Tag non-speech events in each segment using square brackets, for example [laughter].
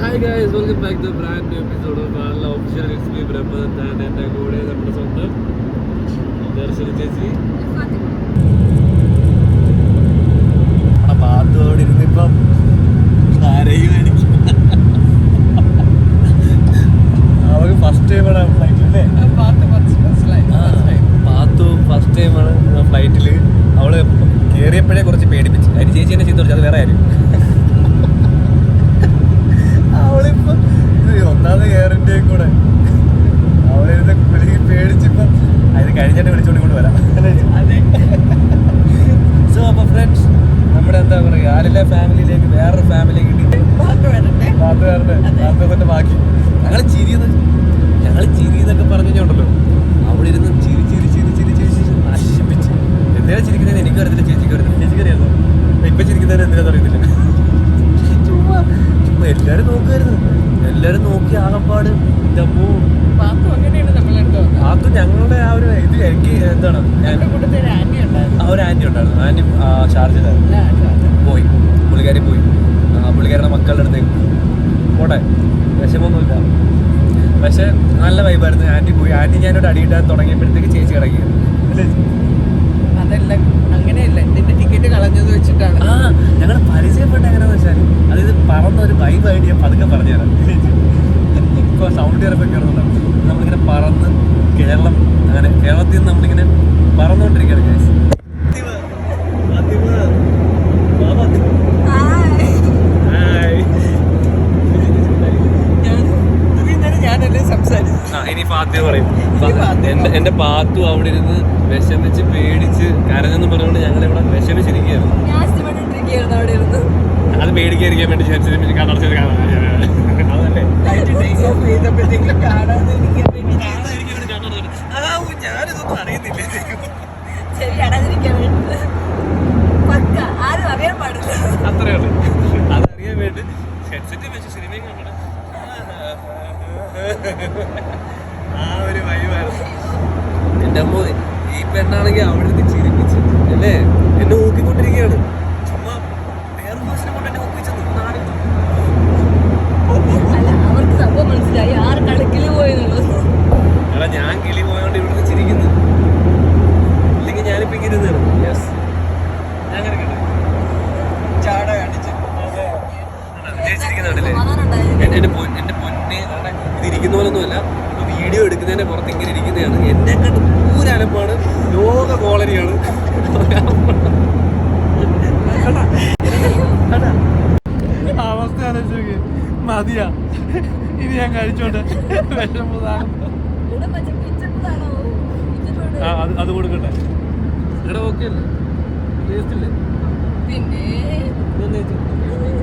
Hi guys welcome back to brand new episode of all official it's me Brahmadath and എന്റെ കൂടെ നമ്മുടെ സ്വന്തം ദർശന ചേച്ചി. ഫസ്റ്റ് ഫസ്റ്റ് ഫ്ലൈറ്റിൽ അവൾ കയറിയപ്പോഴേ കുറച്ച് പേടിപ്പിച്ചു. അതിന് ചേച്ചി എന്നെ ചെയ്തു അത് വേറെ ആരും ഇത് ഒന്നാമത് കയറിന്റെയും കൂടെ. അവരിത് വിളിക്ക് പേടിച്ചിപ്പം അതിന് കഴിഞ്ഞിട്ട് വിളിച്ചോണ്ട് കൊണ്ട് വരാം. സോ അപ്പോൾ ഫ്രണ്ട്സ് നമ്മുടെ എന്താ പറയുക ആലില ഫാമിലിയിലേക്ക് വേറൊരു ഫാമിലി കിട്ടി നാട്ടുകാരുടെ നാട്ടുകാരുടെ ബാക്കി. ഞങ്ങൾ ചിരിയെന്ന് ഞങ്ങൾ പറഞ്ഞു എന്നൊക്കെ പറഞ്ഞുണ്ടല്ലോ അവിടെ ഇരുന്ന് ചിരി ചിരി ചിരി ചിരി ചിരി ചിരി നശിപ്പിച്ച്. എന്തിനാ ചിരിക്കുന്നതെന്ന് എനിക്കറിയത്തില്ല. ചേച്ചിക്ക് അറിയത്തില്ല. ചേച്ചിക്ക് അറിയാമോ ഇപ്പൊ ചിരിക്കുന്നതിന് എന്തിനാ അറിയത്തില്ല. എല്ലാരും നോക്കുമായിരുന്നു എല്ലാരും നോക്കി ആകപ്പാട് ഇതപ്പോ അത് ഞങ്ങളുടെ ആ ഒരു ഇത് എനിക്ക് എന്താണ്? ആ ഒരു ആന്റി ഉണ്ടായിരുന്നു. ആന്റി ഷാർജയിലായിരുന്നു. പോയി. പുള്ളിക്കാരി പോയി. പുള്ളിക്കാരുടെ മക്കളുടെ അടുത്തേക്ക് പോട്ടെ. വിഷമൊന്നുമില്ല പക്ഷെ നല്ല വൈബായിരുന്നു ആന്റി പോയി. ആന്റി ഞാനോട് അടിയിട്ടാൻ തുടങ്ങിയപ്പോഴത്തേക്ക് ചേച്ചി കിടക്കി അതല്ല അങ്ങനെയല്ല. എന്റെ ടിക്കറ്റ് കളഞ്ഞത് വെച്ചിട്ടാണ്. ആ ഞങ്ങൾ പരിചയപ്പെട്ട എങ്ങനെയാന്ന് വെച്ചാൽ പറന്ന ഒരു വൈബ് ഐഡിയ പതുക്കെ പറഞ്ഞുതരാം. ഇപ്പോൾ സൗണ്ട് കയറുന്നുണ്ടാവും നമ്മളിങ്ങനെ പറന്ന് കേരളം അങ്ങനെ കേരളത്തിൽ നിന്ന് നമ്മളിങ്ങനെ പറന്നുകൊണ്ടിരിക്കുകയാണ് ഗൈസ് ഇനി പറയും. എന്റെ എന്റെ പാത്തു അവിടെ ഇരുന്ന് വിഷമിച്ച് പേടിച്ച് കരഞ്ഞെന്ന് പറഞ്ഞുകൊണ്ട് ഞങ്ങൾ ഇവിടെ വിഷമിച്ചിരിക്കുകയായിരുന്നു അത് പേടിക്കാതിരിക്കാൻ വേണ്ടി കടർച്ചത് അതല്ലേ? ഫ്ലൈറ്റ് ടേക്ക് ഓഫ് ചെയ്തപ്പോഴത്തേക്കും കാണാതെ പക്ക. ആരും ഞാനിതൊന്നും അറിയുന്നില്ല അത്രേ ഉള്ളൂ. അതറിയാൻ വേണ്ടി. ഹെഡ്സെറ്റ് വെച്ച് സിനിമയും കണ്ടത് ആ ഒരു വൈവായിരുന്നു എന്റെ അമ്മ ഈ പെണ്ണാണെങ്കിൽ അവിടെ നിന്ന് ചിരിപ്പിച്ച് അല്ലേ? എന്നെ നോക്കിക്കൊണ്ടിരിക്കുകയാണ് ചുമ്മാ വേറെ ബസ്സിനെ കൊണ്ട് എന്നെ ഒപ്പിച്ചത് നാളെ മനസ്സിലായി ആറ് കണക്കിൽ പോയെന്നുള്ളത് എടാ ഞാൻ കിളി പോയോണ്ട് ഇവിടെ ചിരിക്കുന്നു. ഇല്ലെങ്കിൽ ഞാനിപ്പോ ഇരുന്നാണ് യെസ് ഞാൻ കിടക്കട്ടെ ചാട കാണിച്ചു. ചേച്ചിരിക്കുന്നുണ്ടല്ലേ സമാധാനം എന്റെ പൊൻ എന്റെ പൊന്നെ അവിടെ ഇത് ഇരിക്കുന്ന പോലൊന്നുമല്ല വീഡിയോ എടുക്കുന്നതിന്റെ പുറത്ത് ഇങ്ങനെ ഇരിക്കുന്നതാണ്. എന്നെ കണ്ട് പൂരലപ്പാണ് ലോക കോളനിയാണ്. അവസ്ഥ ആലോചിച്ച് മതിയാ. ഇനി ഞാൻ കഴിച്ചോണ്ട് വിഷമതാണ് ആ അത് അത് കൊടുക്കട്ടെ. ഇവിടെ ഓക്കെ അല്ലേ? ടേസ്റ്റ് ഇല്ലേ? പിന്നെ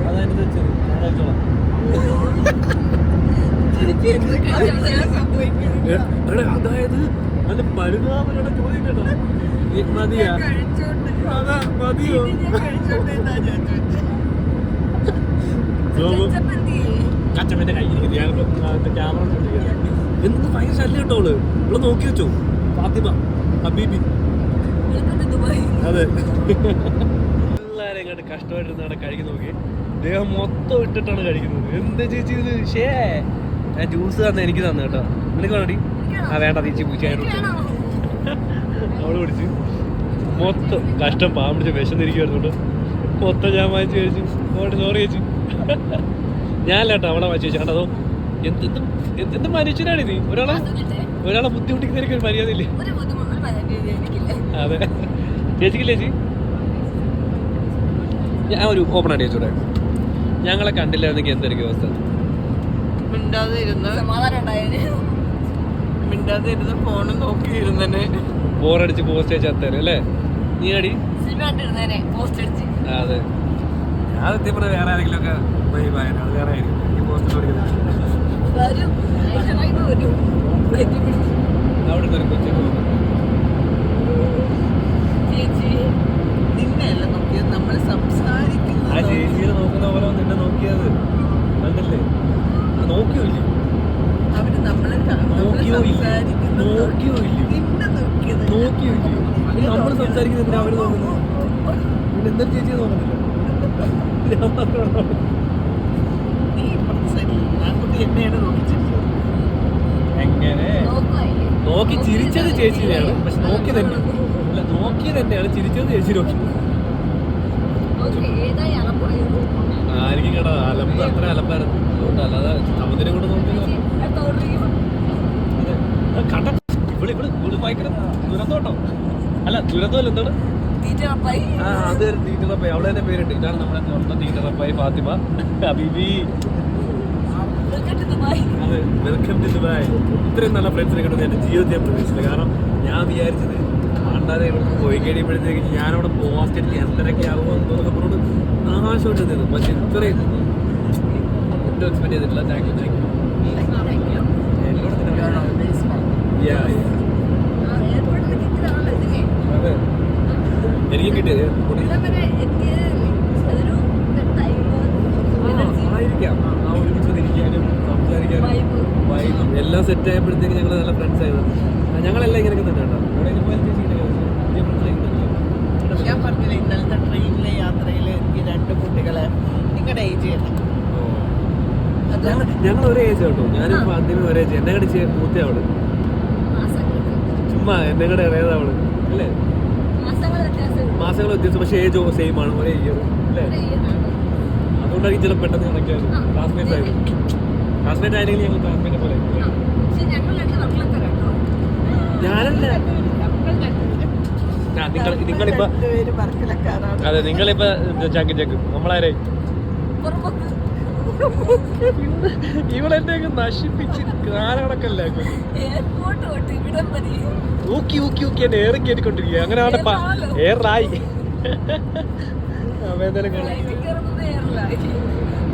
അതതിനകത്ത് വെച്ചത് എടാ അതായത് നല്ല പരിതാപരുടെ ചോദ്യം കേട്ടോ മതിയാ. മതിയോ? കച്ചപ്പന്റെ കയ്യിരിക്കുന്നു ഞാൻ ക്യാമറ എന്ത് ഭയങ്കര ശല്യം കേട്ടോ അവൾ. ഇവിടെ നോക്കി വെച്ചോ. ഫാത്തിമ ഹബീബി. അതെ. എല്ലാരും ഇങ്ങോട്ട് കഷ്ടമായിട്ടിരുന്ന് അവിടെ കഴിക്കുന്ന നോക്കി. ദേഹം മൊത്തം ഇട്ടിട്ടാണ് കഴിക്കുന്നത്. എന്താ ചേച്ചി ഇത്? ഷേ ഞാൻ ജ്യൂസ് തന്നെ എനിക്ക് തന്നെ കേട്ടോ. നിനക്ക് വേണ്ടി? ആ വേണ്ട തീച്ചി പൂച്ചയായിട്ട് അവൾ പിടിച്ച് മൊത്തം കഷ്ടം പാമ്പിടിച്ച് വിശന്നിരിക്കുവായിരുന്നു കേട്ടോ. മൊത്തം ഞാൻ വാങ്ങിച്ചു കഴിച്ചു. സോറി ചേച്ചി. ഞാനല്ല കേട്ടോ അവളെ വാങ്ങിച്ച് വെച്ചു. അതോ എന്തെന്ത് എന്തെന്തും മനുഷ്യനാണ് ഇത്. ഒരാളെ ഒരാളെ ബുദ്ധിമുട്ടിക്കുന്നതിനൊക്കെ ഒരു മര്യാദ ഇല്ലേ അതെ. ചേച്ചിക്കില്ലേ ചേച്ചി? ഞാൻ ഒരു ഓപ്പൺ ആയിട്ട് ചോദിച്ചോടെ ഞങ്ങളെ കണ്ടില്ലായിരുന്നെങ്കിൽ എന്തായിരിക്കും അവസ്ഥ? മിണ്ടാതെ ഇരുന്ന് സമാധാനം ഉണ്ടായേനെ. മിണ്ടാതെ ഇരുന്ന് ഫോണ് നോക്കിയിരുന്നെ ബോറടിച്ച് പോസ്റ്റ് അയച്ച് അത്തേരും അല്ലേ? നീ അടി അതെ. ഞാൻ സത്യം വേറെ ആരെങ്കിലും ഒക്കെ വേറെ ആയിരിക്കും. ഈ പോസ്റ്റ് വരും വരും. അവിടെ ഒരു കൊച്ചു ചേച്ചി നിന്നെയല്ല നോക്കിയത് നമ്മൾ ആ ചേച്ചിയെ നോക്കുന്ന പോലെ നിന്നെ നോക്കിയത്. കണ്ടില്ലേ? നോക്കിയോ ഇല്ല അവർ നമ്മളെ നോക്കിയോ ഇല്ല സംസാരിക്കുന്നത് നോക്കിയോ ഇല്ലേ നിന്നെ നോക്കിയത് നോക്കിയോ ഇല്ല നമ്മൾ സംസാരിക്കുന്നത് അവർ നോക്കുന്നത്? പിന്നെ എന്താ ചേച്ചിയെ നോക്കുന്നില്ല [laughs] ഞാൻ മാത്രമാണോ? നീ ഇപ്പുറത്തെ നോക്കി എന്നെയാണ് നോക്കിച്ചിരിക്കുന്നത് എങ്ങനെ? നോക്കി ചിരിച്ചത് ചേച്ചിനെയാണ് പക്ഷെ നോക്കി തന്നെ അല്ല നോക്കി തന്നെയാണ്. ചിരിച്ചത് ചേച്ചി നോക്കി. നോക്ക്, ഏതായി അലമ്പുറയത്? ആയിരിക്കും കേട്ടോ. അലമ്പ് അത്ര അലമ്പായിരുന്നു. അതുകൊണ്ട് അല്ലാതെ സമുദ്രം കൊണ്ട് നോക്കി കണ്ട ഇവിടെ ഇവിടെ ഇവിടെ ഭയങ്കര ദുരന്തോട്ടോ അല്ല ദുരന്തമല്ല എന്താണ്. ആ അത് തീറ്ററപ്പായി. അവളെ തന്നെ പേരുണ്ട്. ഇതാണ് നമ്മുടെ സ്വന്തം Theettarappayi Fathima. Dubai. Welcome to Dubai ഇത്രയും നല്ല ഫ്രണ്ട്സിനെ കിട്ടുന്ന എന്റെ ജീവിതത്തിൽ ഞാൻ പ്രതീക്ഷിച്ചില്ല. കാരണം ഞാൻ വിചാരിച്ചത് ഇവിടെ പോയി കഴിയുമ്പോഴത്തേക്ക് ഞാനവിടെ എനിക്ക് എന്തരൊക്കെ ആകുമോ എന്നൊക്കെ പറഞ്ഞോട് ആകാശമായിട്ട് പക്ഷെ ഇത്രയും ഒട്ടും എക്സ്പെക്ട് ചെയ്തിട്ടില്ല. താങ്ക് യു താങ്ക് യു എന്നോട് You are always welcome. Yeah, yeah. ആ, airport ൽ കിട്ടിയതാണല്ലോ ഇതിനെ. അതെ എനിക്ക് കിട്ടിയത് ഇവിടെ വരെ എത്തിയതല്ലേ? അതൊരു time, energy, ആയിരിക്കാം ആ ഒരുമിച്ച് ഇരിക്കാനും സംസാരിക്കാനും vibe. വൈകും എല്ലാം സെറ്റ് ആയപ്പോഴത്തേക്ക് ഞങ്ങൾ നല്ല ഫ്രണ്ട്സ് ആയത് ഞങ്ങളെല്ലാം ഇങ്ങനെയൊക്കെ തന്നെ കേട്ടോ എവിടെയെങ്കിലും പോയാലും ചേച്ചി ഇങ്ങനെ പുതിയ friends ആയി ഞാൻ പറഞ്ഞില്ല ഇന്നലത്തെ ട്രെയിനിലെ യാത്രയിൽ എനിക്ക് രണ്ട് കുട്ടികളെ നിങ്ങളുടെ ഏജ് തന്നെ അത് ഞങ്ങൾ ഞങ്ങൾ ഒരേ ഏജ് കേട്ടോ ഞാനിപ്പോ ആദ്യമേ ഒരേ ഏജ് എന്നെ കടിച്ച് മൂത്ത അവൾ ചുമ്മാ എന്നെ കൂടെ ഇറയത് അവൾ അല്ലേ മാസങ്ങൾ വ്യത്യാസം പക്ഷേ ഏജ് സെയിം ആണ്. ഒരേ ഇയർ അല്ലേ? അതുകൊണ്ടായിരിക്കും ചില പെട്ടെന്ന് കണക്കായത് ക്ലാസ്മേറ്റ് ആയിരുന്നു ക്ലാസ്മേറ്റ് ആയിരുന്നെങ്കിൽ ഞങ്ങൾ ക്ലാസ്മേറ്റ് പോലെ. ഞാനല്ല. നിങ്ങൾ നിങ്ങളിപ്പോ അതെ നിങ്ങളിപ്പോ ചാക്കി ചാക്കും. നമ്മളാരെ? പുറമ്പോക്ക്. ഇവളെന്നെ നശിപ്പിച്ച് കാലകണക്കല്ല Airport തൊട്ട് ഇവിടം വരെ. ഊക്കി ഊക്കി ഊക്കി എന്നെ ഏറി കയറ്റിക്കൊണ്ടിരിക്കുക അങ്ങനെ അവിടെ ഏറായി. അപ്പൊ എന്തായാലും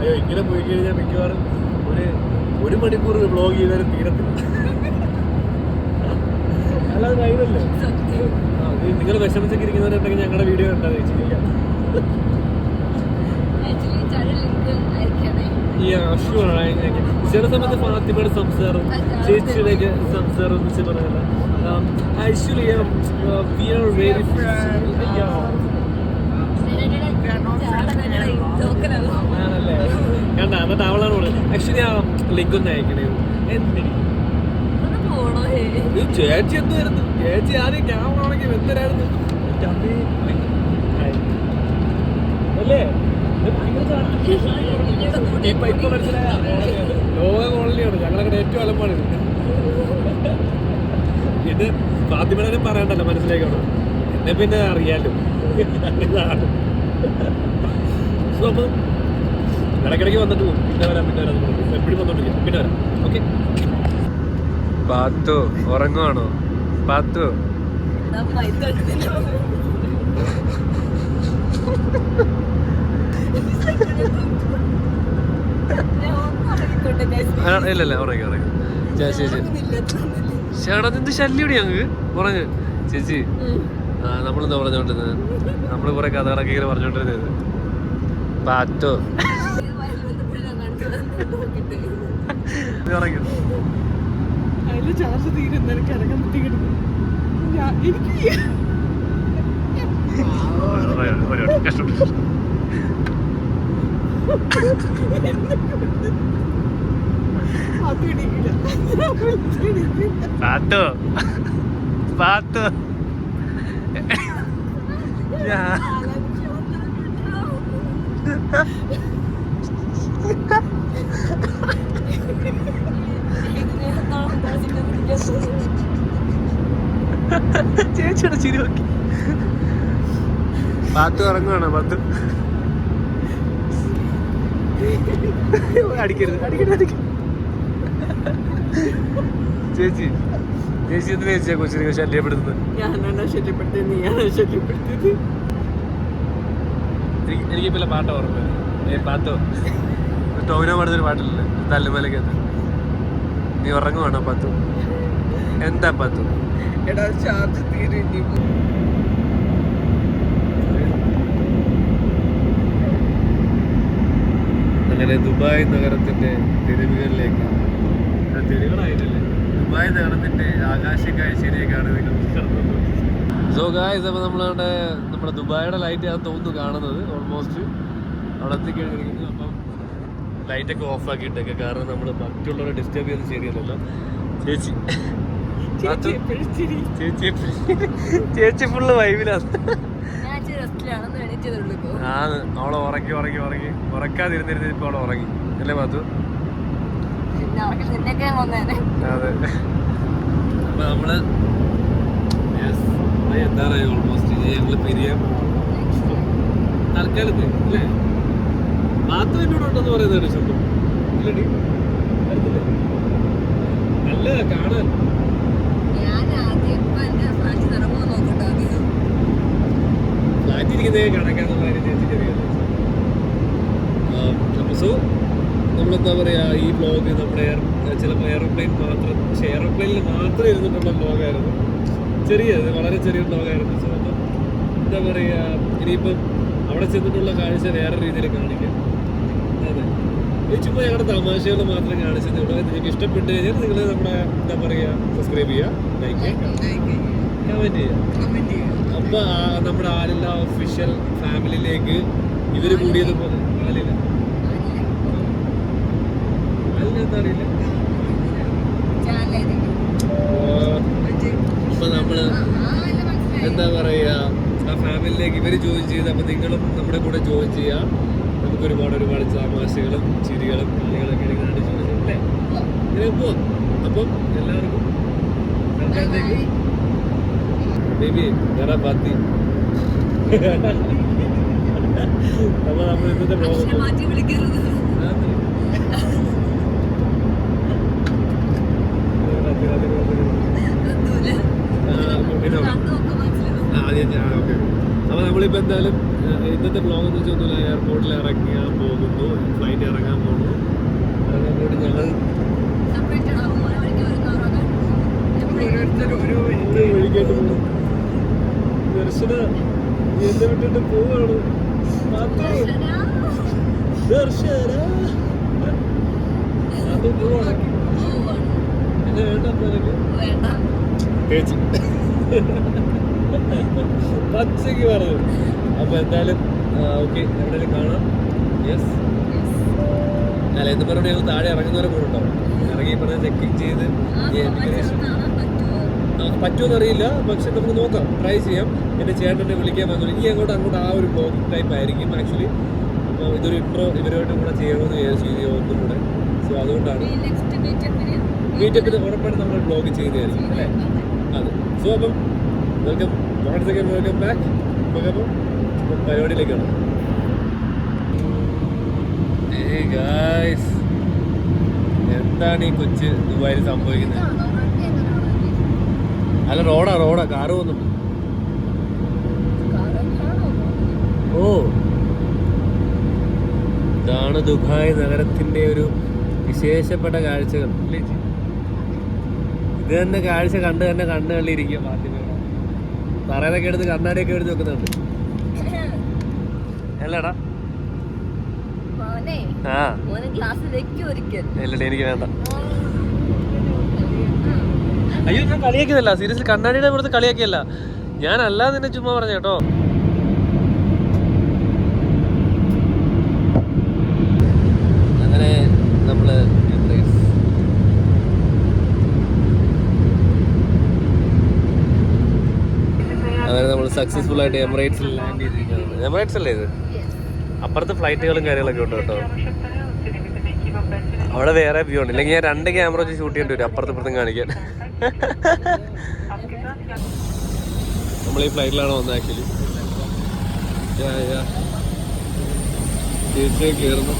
അയ്യോ ഇങ്ങനെ പോയി കഴിഞ്ഞാൽ മിക്കവാറും ഒരു ഒരു മണിക്കൂർ ബ്ലോഗ് ചെയ്താലും തീരത്തില്ല. അല്ലാതെ കഴിവല്ലേ നിങ്ങൾ വിഷമിച്ചൊക്കെ ഇരിക്കുന്നവരുണ്ടെങ്കിൽ ഞങ്ങളുടെ വീഡിയോ കണ്ടാൽ വെച്ചിരിക്കാം ഈ അഷുവാണ് ചില സമയത്ത് ഫാത്തിമയുടെ സംസാരം ചേച്ചിയുടെയൊക്കെ സംസാരം എന്ന് വെച്ച് പറയല ആക്ച്വലി വി ആർ വെരി. ആണല്ലേ? കണ്ട എന്നിട്ട് അവളാണ് പറയുന്നത് ആക്ച്വലി ആ ലിങ്ക് ഒന്ന് അയക്കണേ. എന്തിന്? ചേച്ചി എന്തായിരുന്നു ചേച്ചി ആദ്യം ക്യാമറ ആണെങ്കിൽ എന്തരായിരുന്നു. അല്ലേ? ലോക ഇത് ഫാത്തിമനെ പറയണ്ടല്ലോ മനസ്സിലാക്കണം എന്നെ പിന്നെ അറിയാലോ സോ ഇടയ്ക്കിടയ്ക്ക് വന്നിട്ട് പോകും പിന്നെ വരാം പിന്നെ വരാം എപ്പോഴും വന്നോണ്ടിരിക്കും പിന്നെ വരാം ഓക്കെ പാത്തു ഉറങ്ങുവാണോ പാത്തു ഞാൻ ഒന്നും പറയാം പറയാം ചേച്ചി ചേച്ചി ചേട്ടാ നിന്റെ ശല്യടി ഞങ്ങക്ക്? പറഞ്ഞു ചേച്ചി നമ്മളെന്താ പറഞ്ഞോണ്ടിരുന്നത് നമ്മൾ കുറെ കഥകളൊക്കെ ഇങ്ങനെ പറഞ്ഞോണ്ടിരുന്നത് പാറ്റോ. ചാർജ് തീരുന്ന എനിക്ക് ഇറങ്ങാൻ ബുദ്ധിമുട്ട് എനിക്ക് പാത്തോ പാത്തോ ഞാൻ ചേച്ചിയുടെ ചിരി നോക്കി. പാത്തു ഇറങ്ങുവാണോ പാത്തു അടിക്കരുത്. അടിക്കരുത് അടിക്കരുത് ചേച്ചി ചേച്ചി എന്തിനാ ചേച്ചിയാ കൊച്ചിനെ ശല്യപ്പെടുത്തുന്നത്? ഞാനാണോ ശല്യപ്പെടുത്തിയത്? നീയാണ് ശല്യപ്പെടുത്തിയത്? എനിക്ക് ഇല്ല പാട്ട ഓർമ്മ ഏ പാത്തോ ടോവിനോ പാടുന്നൊരു പാട്ടില്ലേ? തല്ലുമലക്കകത്ത് നീ ഉറങ്ങുവാണോ പത്തു? എന്താ പത്തു? എടാ ചാർജ് തീരും അങ്ങനെ ദുബായ് നഗരത്തിന്റെ തെരുവുകളിലേക്ക്? തെരുവുകളായിട്ടല്ലേ? ദുബായ് നഗരത്തിന്റെ ആകാശ കാഴ്ചയിലേക്കാണ് നിങ്ങൾ സോ ഗായ്സ് അപ്പോൾ നമ്മളവിടെ നമ്മുടെ ദുബായുടെ ലൈറ്റ് ഞാൻ തോന്നുന്നു കാണുന്നത് ഓൾമോസ്റ്റ് അവിടെ എത്തിക്കഴിഞ്ഞിരിക്കുന്നു അപ്പം ലൈറ്റൊക്കെ ഓഫ് ആക്കിയിട്ടൊക്കെ കാരണം നമ്മൾ മറ്റുള്ളവരെ ഡിസ്റ്റർബ് ചെയ്യുന്നത് ശരിയല്ലല്ലോ ചേച്ചി. ചേച്ചി ചേച്ചി ഫുള്ള് വൈബിലാണ് ആണ് അവളെ ഉറക്കി ഉറക്കി ഉറക്കി ഉറക്കാതിരുന്നിരുന്ന് ഇപ്പൊ അവളെ ഉറങ്ങി. അല്ലേ വന്നേനെ അതെ. അപ്പൊ നമ്മൾ എന്താ പറയാ ഓൾമോസ്റ്റ് ഞങ്ങൾ പിരിയാൻ തൽക്കാലത്ത് അല്ലേ? മാത്തു എന്നോടുണ്ടെന്ന് പറയുന്നത് ശബ്ദം. ഇല്ലടി? നല്ല കാണാൻ ഞാൻ ആദ്യം ഇപ്പൊ എന്റെ ഫ്ലാറ്റ് നിറമോ നോക്കട്ടെ ആദ്യം ഫ്ലാറ്റിരിക്കുന്നേ കണക്കാന്നുള്ള അപ്പോൾ സോ നമ്മളെന്താ പറയുക ഈ ബ്ലോഗ് നമ്മുടെ ചിലപ്പോൾ എയർപ്ലെയിൻ മാത്രം പക്ഷേ എയർപ്ലെയിനിൽ മാത്രം ഇരുന്നിട്ടുള്ള ബ്ലോഗായിരുന്നു ചെറിയ വളരെ ചെറിയ ബ്ലോഗായിരുന്നു സോ അപ്പം എന്താ പറയുക ഇനിയിപ്പം അവിടെ ചെന്നിട്ടുള്ള കാഴ്ച വേറെ രീതിയിൽ കാണിക്കാം. അതെ. ഇത് ചുമ്മാ ഞങ്ങളുടെ തമാശകൾ മാത്രം കാണിച്ചതേ ഉള്ളൂ. നിങ്ങൾക്ക് ഇഷ്ടപ്പെട്ട് കഴിഞ്ഞാൽ നിങ്ങൾ നമ്മുടെ എന്താ പറയുക സബ്സ്ക്രൈബ് ചെയ്യുക ലൈക്ക് ചെയ്യുക കമന്റ് ചെയ്യുക. അപ്പൊ ആ നമ്മുടെ ആലില്ല ഒഫീഷ്യൽ ഫാമിലിയിലേക്ക് ഇവർ കൂടിയത് പോലെ. ആലില്ല എന്താ പറയാ ആ ഫാമിലിയിലേക്ക് ഇവർ ജോയിൻ ചെയ്ത് അപ്പൊ നിങ്ങളും നമ്മുടെ കൂടെ ജോയിൻ ചെയ്യാം. നമുക്ക് ഒരുപാട് ഒരുപാട് തമാശകളും ചിരികളും കളികളൊക്കെ ചെയ്യും അല്ലേ? ഇങ്ങനെ പോവാം. അപ്പം എല്ലാവർക്കും ബേബി ഞാൻ പാത്തി അപ്പൊ നമ്മൾ ഇന്നത്തെ അപ്പൊ നമ്മളിപ്പോ എന്തായാലും ഇന്നത്തെ ബ്ലോഗ് എന്ന് വെച്ചാൽ എയർപോർട്ടിൽ ഇറങ്ങാൻ പോകുന്നു. ഫ്ലൈറ്റ് ഇറങ്ങാൻ പോകുന്നു. ഇറങ്ങാൻ പോയിട്ട് ഞങ്ങൾ സെപ്പറേറ്റ് ദർശന എന്നെ വിട്ടിട്ട് പോവാണ്. ദർശന. അത് പോവാണ് എന്നെ വേണ്ട പച്ചക്ക് പറഞ്ഞു അപ്പൊ എന്തായാലും ഓക്കെ എവിടെയും കാണാം. യെസ് അല്ല എന്ന് പറഞ്ഞാൽ ഞങ്ങൾ താഴെ ഇറങ്ങുന്നവരെ കൂടെ ഉണ്ടാവും. ഇറങ്ങി പറഞ്ഞ ചെക്കിങ് ചെയ്ത് ആ ഈ ഇമിഗ്രേഷൻ കാണാൻ പറ്റുമോ പറ്റുമെന്ന് അറിയില്ല പക്ഷെ നമുക്ക് നോക്കാം. ട്രൈ ചെയ്യാം. എന്റെ ചേട്ടനെ വിളിക്കാൻ വന്നു. ഇനി അങ്ങോട്ട് അങ്ങോട്ട് ആ ഒരു ബ്ലോഗ് ടൈപ്പ് ആയിരിക്കും ആക്ച്വലി അപ്പോൾ ഇതൊരു ഇൻട്രോ ഇവരുമായിട്ടും കൂടെ ചെയ്യണമെന്ന് വിചാരിച്ചു ഒന്നും കൂടെ. സോ അതുകൊണ്ടാണ്. മീറ്റപ്പിന് ഉറപ്പായിട്ട് നമ്മൾ ബ്ലോഗ് ചെയ്തതായിരിക്കും അല്ലേ? അതെ. സോ അപ്പം welcome one second welcome back നമുക്കപ്പം പരിപാടിയിലേക്കാണ് ഗായ്സ് എന്താണ് ഈ കൊച്ച് ദുബായിൽ സംഭവിക്കുന്നത്? അല്ല റോഡാ റോഡാ കാറ് പോകുന്നുണ്ട് ഓ. ഇതാണ് ദുബായ് നഗരത്തിന്റെ ഒരു വിശേഷപ്പെട്ട കാഴ്ചകൾ. ഇത് തന്നെ കാഴ്ച കണ്ട് തന്നെ കണ്ണു കള്ളിയിരിക്കുക മാധ്യമങ്ങളാണ് പറയുന്നൊക്കെ എടുത്ത് കണ്ണാടിയൊക്കെ എടുത്ത് വെക്കുന്നുണ്ട്. അല്ലടാ. മോനെ ആ. ഇല്ലടേ എനിക്ക് വേണ്ട. അയ്യോ ഞാൻ കളിയാക്കിയതല്ല. സീരിയസ്ലി കണ്ണാടിയുടെ പുറത്ത് കളിയാക്കിയല്ല ഞാനല്ല നിന്നെ ചുമ്മാ പറഞ്ഞ കേട്ടോ. അങ്ങനെ നമ്മൾ സക്സസ്ഫുൾ ആയിട്ട് എമിറേറ്റ്സിൽ ലാൻഡ് ചെയ്തിരിക്കുകയാണ്. എമിറേറ്റ്സ് അല്ലേ ഇത്? അപ്പുറത്ത് ഫ്ലൈറ്റുകളും കാര്യങ്ങളൊക്കെ ഉണ്ട് കേട്ടോ. അവിടെ വേറെ വ്യൂ ഉണ്ട്. ഇല്ലെങ്കിൽ ഞാൻ രണ്ട് ക്യാമറ വെച്ച് ഷൂട്ട് ചെയ്യേണ്ടി വരും. അപ്പുറത്തും ഇപ്പുറത്തും കാണിക്കാൻ. നമ്മൾ ഈ ഫ്ലൈറ്റിലാണ് വന്നത് ആക്ച്വലി തീർച്ചയായും കയറുന്നു.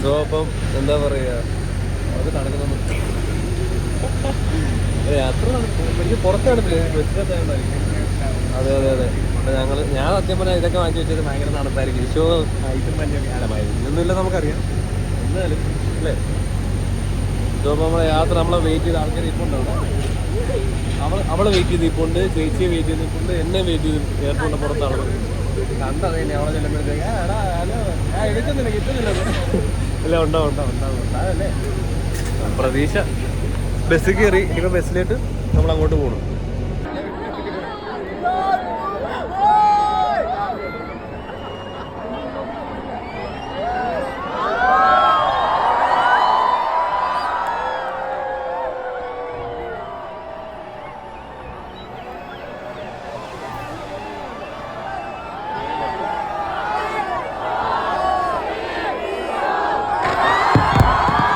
സോ അപ്പം എന്താ പറയുക അത് നടക്കുന്നു യാത്ര ബസ്സിനകത്തായിരിക്കും അതെ അതെ അതെ. ഞങ്ങൾ ഞാൻ സത്യം പറഞ്ഞാൽ ഇതൊക്കെ വാങ്ങി വെച്ചത് ഭയങ്കര നടത്തായിരിക്കും വിഷു ഐറ്റം അല്ല ഇതൊന്നുമില്ല നമുക്കറിയാം. എന്നാലും അല്ലേ? ഇതോ നമ്മളെ യാത്ര നമ്മളെ വെയിറ്റ് ചെയ്ത ആൾക്കാർ ഇപ്പോൾ അവൾ അവളെ വെയിറ്റ് ചെയ്ത് ഇപ്പോണ്ട് ചേച്ചിയെ വെയിറ്റ് ചെയ്ത് ഇപ്പോണ്ട് എന്നെ വെയിറ്റ് ചെയ്ത് എയർപോർട്ടിന്റെ പുറത്താണ് കണ്ടത് തന്നെ അവളെ ചെല്ലുമ്പോഴത്തേക്ക് "ആ, എടാ ഹലോ ആ എടുക്കുന്നില്ല കിട്ടുന്നില്ല ഇല്ല ഉണ്ടാവും പ്രതീക്ഷ. ബസ് കയറി ഇനിയിപ്പോൾ ബസ്സിലേക്ക് നമ്മൾ അങ്ങോട്ട് പോകണം